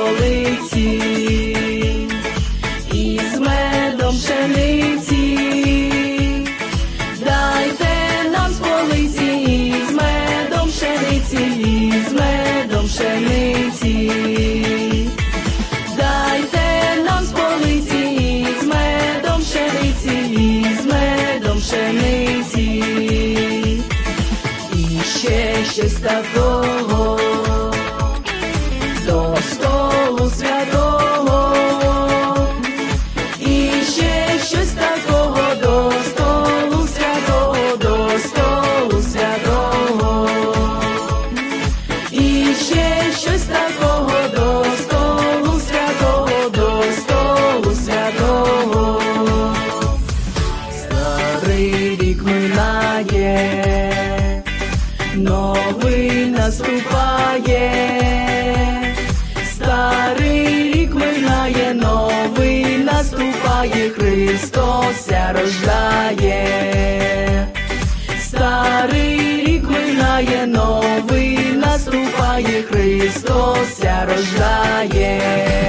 Дайте нам з полиці медом пшениці, дайте нам з полиці із медом пшениці, із медом пшениці, дайте нам з полиці із медом пшениці, із медом пшениці, і ще щось такого новий наступає, старий рік минає, новий наступає, Христос ся рождає, старий рік минає, новий наступає, Христос ся рождає.